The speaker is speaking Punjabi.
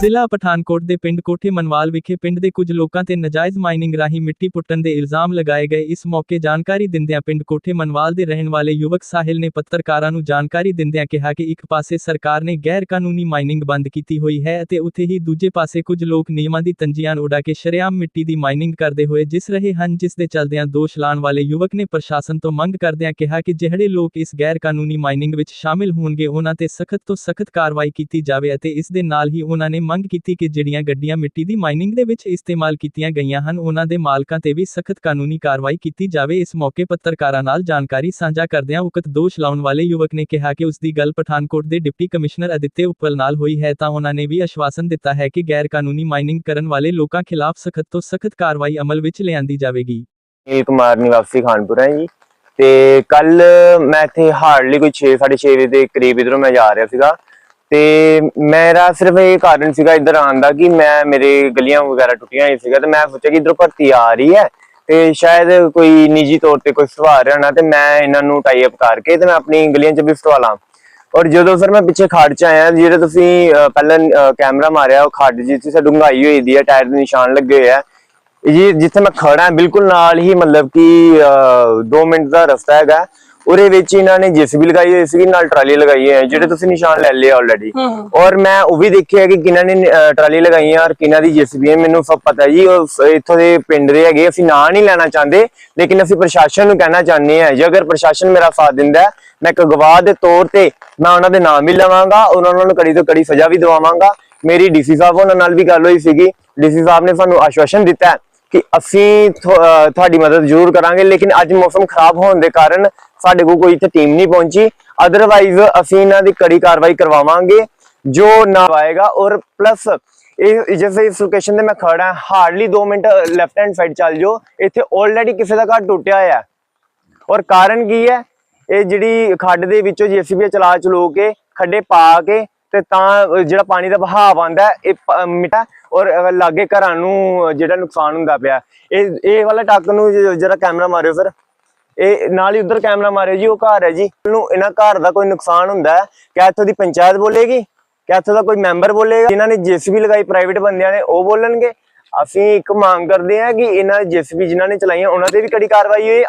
ਜ਼ਿਲ੍ਹਾ ਪਠਾਨਕੋਟ ਦੇ ਪਿੰਡ ਕੋਠੇ ਮਨਵਾਲ ਵਿਖੇ ਪਿੰਡ ਦੇ ਕੁਝ ਲੋਕਾਂ ਤੇ ਨਜਾਇਜ਼ ਮਾਈਨਿੰਗ ਰਾਹੀਂ ਮਿੱਟੀ ਪੁੱਟਣ ਦੇ ਇਲਜ਼ਾਮ ਲਗਾਏ ਗਏ। ਇਸ ਮੌਕੇ ਜਾਣਕਾਰੀ ਦਿੰਦਿਆਂ ਪਿੰਡ ਕੋਠੇ ਮਨਵਾਲ ਦੇ ਰਹਿਣ ਵਾਲੇ ਯੁਵਕ ਸਾਹਿਲ ਨੇ ਪੱਤਰਕਾਰਾਂ ਨੂੰ ਜਾਣਕਾਰੀ ਦਿੰਦਿਆਂ ਕਿਹਾ ਕਿ ਇੱਕ ਪਾਸੇ ਸਰਕਾਰ ਨੇ ਗੈਰ ਕਾਨੂੰਨੀ ਮਾਈਨਿੰਗ ਬੰਦ ਕੀਤੀ ਹੋਈ ਹੈ ਅਤੇ ਉੱਥੇ ਹੀ ਦੂਜੇ ਪਾਸੇ ਕੁਝ ਲੋਕ ਨਿਯਮਾਂ ਦੀ ਤੰਜੀਆਂ ਉਡਾ ਕੇ ਸ਼ਰੇਆਮ ਮਿੱਟੀ ਦੀ ਮਾਈਨਿੰਗ ਕਰਦੇ ਹੋਏ ਜਿਸ ਰਹੇ ਹਨ, ਜਿਸ ਦੇ ਚਲਦਿਆਂ ਦੋਸ਼ ਲਾਉਣ ਵਾਲੇ ਯੁਵਕ ਨੇ ਪ੍ਰਸ਼ਾਸਨ ਤੋਂ ਮੰਗ ਕਰਦਿਆਂ ਕਿਹਾ ਕਿ ਜਿਹੜੇ ਲੋਕ ਇਸ ਗੈਰ ਕਾਨੂੰਨੀ ਮਾਈਨਿੰਗ ਵਿੱਚ ਸ਼ਾਮਿਲ ਹੋਣਗੇ, ਉਹਨਾਂ ਤੇ ਸਖਤ ਤੋਂ ਸਖਤ ਕਾਰਵਾਈ ਕੀਤੀ ਜਾਵੇ ਅਤੇ ਇਸ ਦੇ ਨਾਲ ਹੀ ਉਹਨਾਂ ਨੇ ਮੰਗ ਕੀਤੀ ਕਿ ਜਿਹੜੀਆਂ ਗੱਡੀਆਂ ਮਿੱਟੀ ਦੀ ਮਾਈਨਿੰਗ ਦੇ ਵਿੱਚ ਇਸਤੇਮਾਲ ਕੀਤੀਆਂ ਗਈਆਂ ਹਨ, ਉਹਨਾਂ ਦੇ ਮਾਲਕਾਂ ਤੇ ਵੀ ਸਖਤ ਕਾਨੂੰਨੀ ਕਾਰਵਾਈ ਕੀਤੀ ਜਾਵੇ। ਇਸ ਮੌਕੇ ਪੱਤਰਕਾਰਾਂ ਨਾਲ ਜਾਣਕਾਰੀ ਸਾਂਝਾ ਕਰਦਿਆਂ ਉਕਤ ਦੋਸ਼ ਲਾਉਣ ਵਾਲੇ ਯੁਵਕ ਨੇ ਕਿਹਾ ਕਿ ਉਸ ਦੀ ਗੱਲ ਪਠਾਨਕੋਟ ਦੇ ਡਿਪਟੀ ਕਮਿਸ਼ਨਰ ਅਦਿੱਤੇ ਉੱਪਲ ਨਾਲ ਹੋਈ ਹੈ ਤਾਂ ਉਹਨਾਂ ਨੇ ਵੀ ਆਸ਼ਵਾਸਨ ਦਿੱਤਾ ਹੈ ਕਿ ਗੈਰ ਕਾਨੂੰਨੀ ਮਾਈਨਿੰਗ ਕਰਨ ਵਾਲੇ ਲੋਕਾਂ ਖਿਲਾਫ ਸਖਤ ਤੋਂ ਸਖਤ ਕਾਰਵਾਈ ਅਮਲ ਵਿੱਚ ਲਿਆਂਦੀ ਜਾਵੇਗੀ। ਅਨਿਲ ਕੁਮਾਰ ਨਿਵਾਸੀ ਖਾਨਪੁਰ ਹੈ ਜੀ। ਤੇ ਕੱਲ ਮੈਂ ਇੱਥੇ ਹਾਰਡਲੀ ਕੋਈ 6 6:30 ਵਜੇ ਦੇ ਕਰੀਬ ਇਧਰੋਂ ਮੈਂ ਜਾ ਰਿਹਾ ਸੀਗਾ। ਤੇ ਮੇਰਾ ਸਿਰਫ ਇਹ ਕਾਰਨ ਸੀਗਾ ਇੱਧਰ ਆਉਣ ਦਾ ਕਿ ਮੈਂ, ਮੇਰੇ ਗਲੀਆਂ ਵਗੈਰਾ ਟੁੱਟੀਆਂ ਹੋਈ ਸੀਗਾ ਤੇ ਮੈਂ ਸੋਚਿਆ ਕਿ ਇਧਰੋਂ ਭਰਤੀ ਆ ਰਹੀ ਹੈ ਤੇ ਸ਼ਾਇਦ ਕੋਈ ਨਿੱਜੀ ਤੌਰ ਤੇ ਕੋਈ ਸੁਧਾਰ ਰਹਿਣਾ ਤੇ ਮੈਂ ਇਹਨਾਂ ਨੂੰ ਟਾਈ ਅਪ ਕਰਕੇ ਤੇ ਮੈਂ ਆਪਣੀ ਗਲੀਆਂ 'ਚ ਵੀ ਸਟਵਾ ਲਾਂ। ਔਰ ਜਦੋਂ ਫਿਰ ਮੈਂ ਪਿੱਛੇ ਖੱਡ 'ਚ ਆਇਆ, ਜਿਹੜੇ ਤੁਸੀਂ ਪਹਿਲਾਂ ਕੈਮਰਾ ਮਾਰਿਆ, ਉਹ ਖੱਡ ਜਿੱਥੇ ਸੇ ਡੂੰਘਾਈ ਹੋਈ ਦੀ ਹੈ, ਟਾਇਰ ਦੇ ਨਿਸ਼ਾਨ ਲੱਗੇ ਹੋਏ ਆ। ਜੀ ਜਿੱਥੇ ਮੈਂ ਖੜਾ ਬਿਲਕੁਲ ਨਾਲ ਹੀ ਮਤਲਬ ਕਿ 2 ਮਿੰਟ ਦਾ ਰਸਤਾ ਹੈਗਾ। ਉਹਦੇ ਵਿੱਚ ਇਹਨਾਂ ਨੇ ਜੀਸੀਬੀ ਲਗਾਈ ਹੋਈ ਸੀ ਨਾਲ ਟਰਾਲੀ ਲਗਾਈ ਹੈ ਜਿਹੜੇ ਤੁਸੀਂ ਨਿਸ਼ਾਨ ਲੈ ਲਏ ਆਲਰੇਡੀ ਔਰ ਮੈਂ ਉਹ ਵੀ ਦੇਖਿਆ ਕਿ ਕਿਹਨਾਂ ਨੇ ਟਰਾਲੀ ਲਗਾਈ ਹੈ ਔਰ ਕਿਹਨਾਂ ਦੀ ਜੀਸੀਬੀ ਹੈ ਮੈਨੂੰ ਸਭ ਪਤਾ ਜੀ। ਉਹ ਇੱਥੋਂ ਦੇ ਪਿੰਡ ਦੇ ਹੈਗੇ ਅਸੀਂ ਨਾਂ ਨਹੀਂ ਲੈਣਾ ਚਾਹੁੰਦੇ ਲੇਕਿਨ ਅਸੀਂ ਪ੍ਰਸ਼ਾਸਨ ਨੂੰ ਕਹਿਣਾ ਚਾਹੁੰਦੇ ਹਾਂ ਜੇ ਅਗਰ ਪ੍ਰਸ਼ਾਸਨ ਮੇਰਾ ਸਾਥ ਦਿੰਦਾ ਹੈ, ਮੈਂ ਇੱਕ ਗਵਾਹ ਦੇ ਤੌਰ ਤੇ ਮੈਂ ਉਹਨਾਂ ਦੇ ਨਾਮ ਵੀ ਲਵਾਂਗਾ ਉਹਨਾਂ ਨੂੰ ਕੜੀ ਤੋਂ ਕੜੀ ਸਜ਼ਾ ਵੀ ਦਿਵਾਵਾਂਗਾ। ਮੇਰੀ ਡੀਸੀ ਸਾਹਿਬ ਉਹਨਾਂ ਨਾਲ ਵੀ ਗੱਲ ਹੋਈ ਸੀਗੀ ਡੀਸੀ ਸਾਹਿਬ ਨੇ ਸਾਨੂੰ ਆਸ਼ਵਾਸਨ ਦਿੱਤਾ ਹੈ। ਕਿ ਅਸੀਂ ਤੁਹਾਡੀ ਮਦਦ ਜ਼ਰੂਰ ਕਰਾਂਗੇ, ਲੇਕਿਨ ਅੱਜ ਮੌਸਮ ਖਰਾਬ ਹੋਣ ਦੇ ਕਾਰਨ ਸਾਡੇ ਕੋਲ ਕੋਈ ਇੱਥੇ ਟੀਮ ਨਹੀਂ ਪਹੁੰਚੀ। ਅਦਰਵਾਈਜ਼ ਅਸੀਂ ਇਹਨਾਂ ਦੀ ਕੜੀ ਕਾਰਵਾਈ ਕਰਵਾਵਾਂਗੇ, ਜੋ ਨਾ ਆਏਗਾ। ਔਰ ਪਲੱਸ ਇਹ ਜਿਵੇਂ ਇਸ ਲੋਕੇਸ਼ਨ ਤੇ ਮੈਂ ਖੜਾ ਹਾਂ hardly 2 minute left hand side ਚੱਲ ਜਾਓ। ਇੱਥੇ ਆਲਰੇਡੀ ਕਿਸੇ ਦਾ ਘਰ ਟੁੱਟਿਆ ਹੋਇਆ। ਔਰ ਕਾਰਨ ਕੀ ਹੈ? ਇਹ ਜਿਹੜੀ ਖੱਡ ਦੇ ਵਿੱਚੋਂ ਜੀਸੀਬੀ ਚਲਾ ਚਲੋ ਕੇ, ਖੱਡੇ ਪਾ ਕੇ ਤੇ ਤਾਂ ਜਿਹੜਾ ਪਾਣੀ ਦਾ ਵਹਾਅ ਆਉਂਦਾ ਇਹ ਪ- ਔਰ ਲਾਗੇ ਘਰਾਂ ਨੂੰ ਜਿਹੜਾ ਨੁਕਸਾਨ ਹੁੰਦਾ ਪਿਆ ਇਹ ਇਹ ਵਾਲਾ ਟੱਕ ਨੂੰ ਜਰਾ ਕੈਮਰਾ ਮਾਰਿਓ ਫਿਰ। ਇਹ ਨਾਲ ਹੀ ਉਧਰ ਕੈਮਰਾ ਮਾਰਿਓ ਜੀ, ਉਹ ਘਰ ਹੈ ਜੀ। ਨੂੰ ਇਹਨਾਂ ਘਰ ਦਾ ਕੋਈ ਨੁਕਸਾਨ ਹੁੰਦਾ ਹੈ, ਕਿਆ ਇੱਥੋਂ ਦੀ ਪੰਚਾਇਤ ਬੋਲੇਗੀ? ਕਿਆ ਇੱਥੋਂ ਦਾ ਕੋਈ ਮੈਂਬਰ ਬੋਲੇਗਾ? ਜਿਨ੍ਹਾਂ ਨੇ ਜੀਸੀਬੀ ਲਗਾਈ, ਪ੍ਰਾਈਵੇਟ ਬੰਦਿਆਂ ਨੇ, ਉਹ ਬੋਲਣਗੇ। ਅਸੀਂ ਇੱਕ ਮੰਗ ਕਰਦੇ ਹਾਂ ਕਿ ਇਹਨਾਂ ਜੀਸੀਬੀ ਜਿਨ੍ਹਾਂ ਨੇ ਚਲਾਈਆਂ, ਉਹਨਾਂ ਤੇ ਵੀ ਕੜੀ ਕਾਰਵਾਈ ਹੋਈ।